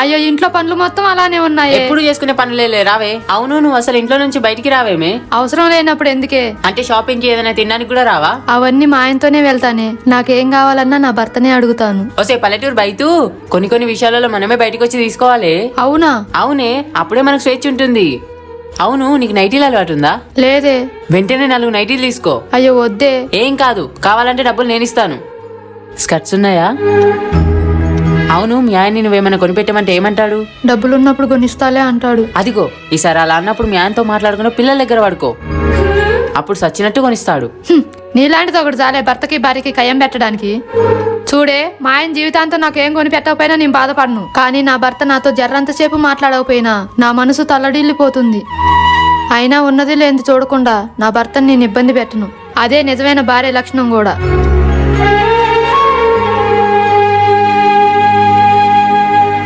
అయ్యో ఇంట్లో పనులు మొత్తం అలానే ఉన్నాయి. ఎప్పుడు చేసుకునే పనులే రావే. అవును నువ్వు అసలు ఇంట్లో నుంచి బయటికి రావేమే? అవసరం లేనప్పుడు ఎందుకే? అంటే షాపింగ్కి ఏదైనా తినడానికి కూడా రావా? అవన్నీ మా ఆయనతోనే వెళ్తానే. నాకేం కావాలన్నా నా భర్తనే అడుగుతాను. ఓసే పల్లెటూరు బయట కొన్ని కొన్ని విషయాలలో మనమే బయటకు వచ్చి తీసుకోవాలి. అవునా? అవునే అప్పుడే మనకు స్వేచ్ఛ ఉంటుంది. అవును నీకు నైటీలు అలవాటు ఉందా లేదే. వెంటనే నాలుగు నైటీలు తీసుకో. అయ్యో వద్దే. ఏం కాదు కావాలంటే డబ్బులు నేను ఇస్తాను. స్కర్ట్స్ ఉన్నాయా? అవును మీ ఆయన నువ్వేమైనా కొనిపెట్టమంటే ఏమంటాడు? డబ్బులున్నప్పుడు కొనిస్తాలే అంటాడు. అదిగో ఈసారి అలా అన్నప్పుడు మీ ఆయనతో మాట్లాడుకున్న పిల్లల దగ్గర పడుకో. అప్పుడు సచ్చినట్టు కొనిస్తాడు. హ్మ్, నీలాంటిది ఒకటి చాలే భర్తకి భార్యకి కయ్యం పెట్టడానికి. చూడే మా ఆయన జీవితాంతం నాకేం కొని పెట్టకపోయినా నేను బాధపడను. కానీ నా భర్త నాతో జర్రంతసేపు మాట్లాడకపోయినా నా మనసు తల్లడిల్లిపోతుంది. అయినా ఉన్నది లేనిది చూడకుండా నా భర్తని నేను ఇబ్బంది పెట్టను. అదే నిజమైన భార్య లక్షణం కూడా.